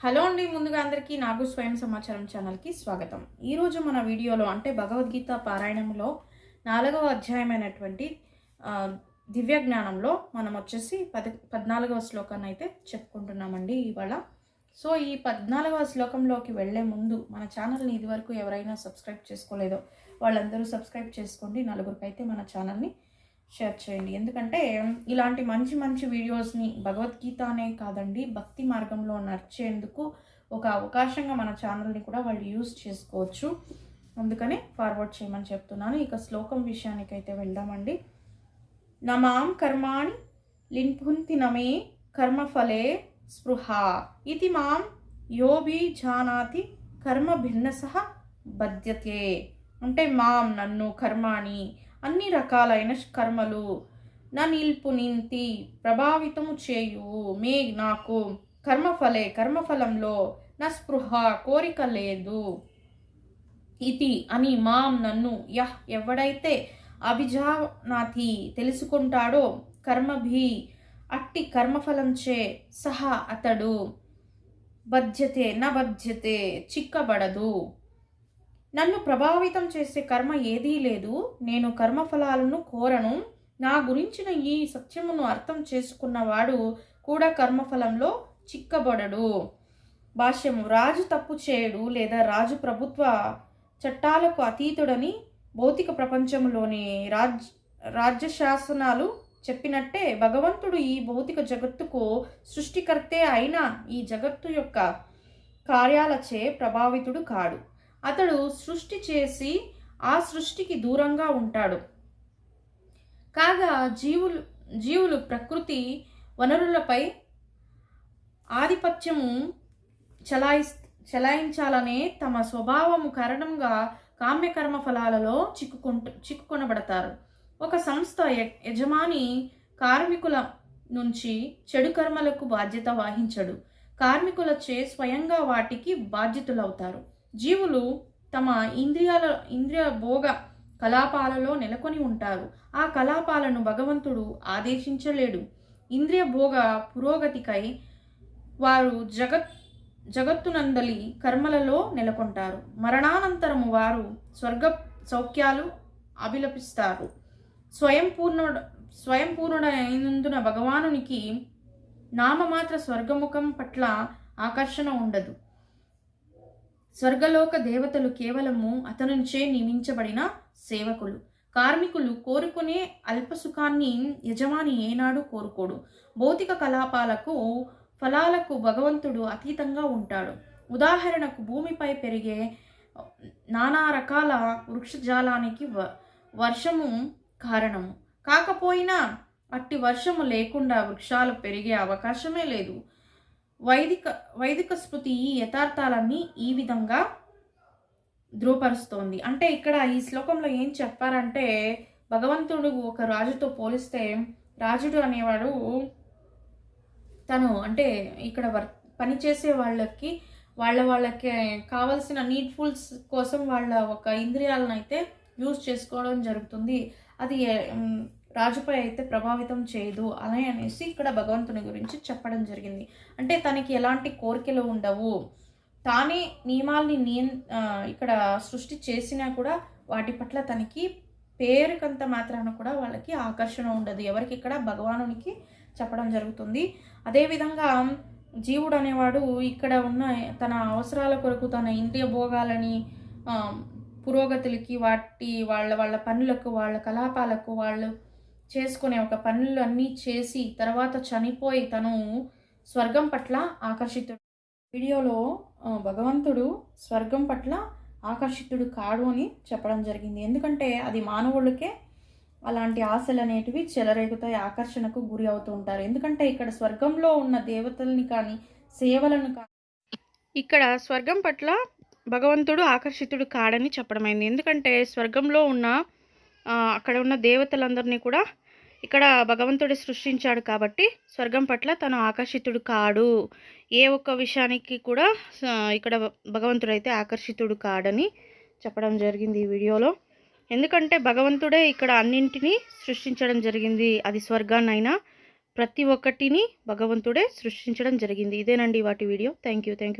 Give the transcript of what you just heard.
Hello అండి ముందుగా అందరికీ నాగు స్వయం సమాచారం ఛానల్కి స్వాగతం. ఈరోజు మన వీడియోలో అంటే భగవద్గీత పారాయణంలో నాలుగవ అధ్యాయమైనటువంటి దివ్య జ్ఞానంలో మనం వచ్చేసి పద పద్నాలుగవ శ్లోకాన్ని అయితే చెప్పుకుంటున్నామండి ఇవాళ. సో ఈ పద్నాలుగవ శ్లోకంలోకి వెళ్ళే ముందు మన ఛానల్ని ఇదివరకు ఎవరైనా సబ్స్క్రైబ్ చేసుకోలేదో వాళ్ళందరూ సబ్స్క్రైబ్ చేసుకోండి. నలుగురికి అయితే మన ఛానల్ని షేర్ చేయండి. ఎందుకంటే ఇలాంటి మంచి మంచి వీడియోస్ని భగవద్గీత అనే కాదండి భక్తి మార్గంలో నడిచేందుకు ఒక అవకాశంగా మన ఛానల్ని కూడా వాళ్ళు యూజ్ చేసుకోవచ్చు. అందుకని ఫార్వర్డ్ చేయమని చెప్తున్నాను. ఇక శ్లోకం విషయానికైతే వెళ్దామండి. నమాం కర్మాణి లింపుంతి నమే కర్మఫలే స్పృహ. ఇది మాం యోబి జానాతి కర్మ భిన్నస బధ్యతే. అంటే మాం నన్ను కర్మాణి అన్ని రకాలైన కర్మలు నా నిల్పు నింతి ప్రభావితము చేయు మే నాకు కర్మఫలే కర్మఫలంలో నా స్పృహ కోరిక లేదు. ఇది అని మాం నన్ను యహ్ ఎవడైతే అభిజానాతి తెలుసుకుంటాడో కర్మభి అట్టి కర్మఫలంచే సహా అతడు. బధ్యతే నా బధ్యతే చిక్కబడదు. నన్ను ప్రభావితం చేసే కర్మ ఏదీ లేదు. నేను కర్మఫలాలను కోరను. నా గురించిన ఈ సత్యమును అర్థం చేసుకున్నవాడు కూడా కర్మఫలంలో చిక్కబడడు. భాష్యము రాజు తప్పు చేయడు లేదా రాజు ప్రభుత్వ చట్టాలకు అతీతుడని భౌతిక ప్రపంచంలోని రాజ్ రాజ్య శాసనాలు చెప్పినట్టే భగవంతుడు ఈ భౌతిక జగత్తుకు సృష్టికర్తే అయినా ఈ జగత్తు యొక్క కార్యాలచే ప్రభావితుడు కాడు. అతడు సృష్టి చేసి ఆ సృష్టికి దూరంగా ఉంటాడు. కాగా జీవులు జీవులు ప్రకృతి వనరులపై ఆధిపత్యము చలాయి చలాయించాలనే తమ స్వభావము కారణంగా కామ్యకర్మ ఫలాలలో చిక్కుకుంటు చిక్కుకొనబడతారు. ఒక సంస్థ యజమాని కార్మికుల నుంచి చెడు కర్మలకు బాధ్యత వహించడు. కార్మికులచే స్వయంగా వాటికి బాధ్యతులవుతారు. జీవులు తమ ఇంద్రియాల ఇంద్రియ భోగ కలాపాలలో నెలకొని ఉంటారు. ఆ కలాపాలను భగవంతుడు ఆదేశించలేడు. ఇంద్రియ భోగ పురోగతికై వారు జగత్ జగత్తునందలి కర్మలలో నెలకొంటారు. మరణానంతరము వారు స్వర్గ సౌఖ్యాలు అభిలపిస్తారు. స్వయం పూర్ణ భగవానునికి నామమాత్ర స్వర్గముఖం పట్ల ఆకర్షణ ఉండదు. స్వర్గలోక దేవతలు కేవలము అతనుంచే నియమించబడిన సేవకులు. కార్మికులు కోరుకునే అల్ప సుఖాన్ని యజమాని ఏనాడు కోరుకోడు. భౌతిక కలాపాలకు ఫలాలకు భగవంతుడు అతీతంగా ఉంటాడు. ఉదాహరణకు భూమిపై పెరిగే నానా రకాల వృక్షజాలానికి వ- వర్షము కారణము. కాకపోయినా అట్టి వర్షము లేకుండా వృక్షాలు పెరిగే అవకాశమే లేదు. వైదిక వైదిక స్మృతి ఈ యథార్థాలన్నీ ఈ విధంగా ధృవపరుస్తోంది. అంటే ఇక్కడ ఈ శ్లోకంలో ఏం చెప్పారంటే భగవంతుడు ఒక రాజుతో పోలిస్తే రాజుడు అనేవాడు తను అంటే ఇక్కడ వర్ పనిచేసే వాళ్ళకి వాళ్ళ వాళ్ళకి కావలసిన నీడ్ఫుల్స్ కోసం వాళ్ళ ఒక ఇంద్రియాలను అయితే యూజ్ చేసుకోవడం జరుగుతుంది. అది రాజుపై అయితే ప్రభావితం చేయదు అని అనేసి ఇక్కడ భగవంతుని గురించి చెప్పడం జరిగింది. అంటే తనకి ఎలాంటి కోరికలు ఉండవు. తానే నియమాల్ని నియం ఇక్కడ సృష్టి చేసినా కూడా వాటి పట్ల తనకి పేరుకంత మాత్రాన కూడా వాళ్ళకి ఆకర్షణ ఉండదు. ఎవరికి ఇక్కడ భగవానునికి చెప్పడం జరుగుతుంది. అదేవిధంగా జీవుడు అనేవాడు ఇక్కడ ఉన్న తన అవసరాల కొరకు తన ఇంద్రియ భోగాలని పురోగతులకి వాటి వాళ్ళ వాళ్ళ పనులకు వాళ్ళ కలాపాలకు వాళ్ళు చేసుకునే ఒక పనులు అన్నీ చేసి తర్వాత చనిపోయి తను స్వర్గం పట్ల ఆకర్షితుడు. వీడియోలో భగవంతుడు స్వర్గం పట్ల ఆకర్షితుడు కాడు అని చెప్పడం జరిగింది. ఎందుకంటే అది మానవులకే అలాంటి ఆశలు అనేటివి చెలరేగుతాయి ఆకర్షణకు గురి అవుతూ ఉంటారు. ఎందుకంటే ఇక్కడ స్వర్గంలో ఉన్న దేవతల్ని కానీ సేవలను కానీ ఇక్కడ స్వర్గం పట్ల భగవంతుడు ఆకర్షితుడు కాడని చెప్పడమైంది. ఎందుకంటే స్వర్గంలో ఉన్న అక్కడ ఉన్న దేవతలందరినీ కూడా ఇక్కడ భగవంతుడు సృష్టించాడు కాబట్టి స్వర్గం పట్ల తను ఆకర్షితుడు కాడు. ఏ ఒక్క విషయానికి కూడా ఇక్కడ భగవంతుడు అయితే ఆకర్షితుడు కాడని చెప్పడం జరిగింది ఈ వీడియోలో. ఎందుకంటే భగవంతుడే ఇక్కడ అన్నింటినీ సృష్టించడం జరిగింది. అది స్వర్గాన్నైనా ప్రతి ఒక్కటిని భగవంతుడే సృష్టించడం జరిగింది. ఇదేనండి వాటి video. Thank you thank you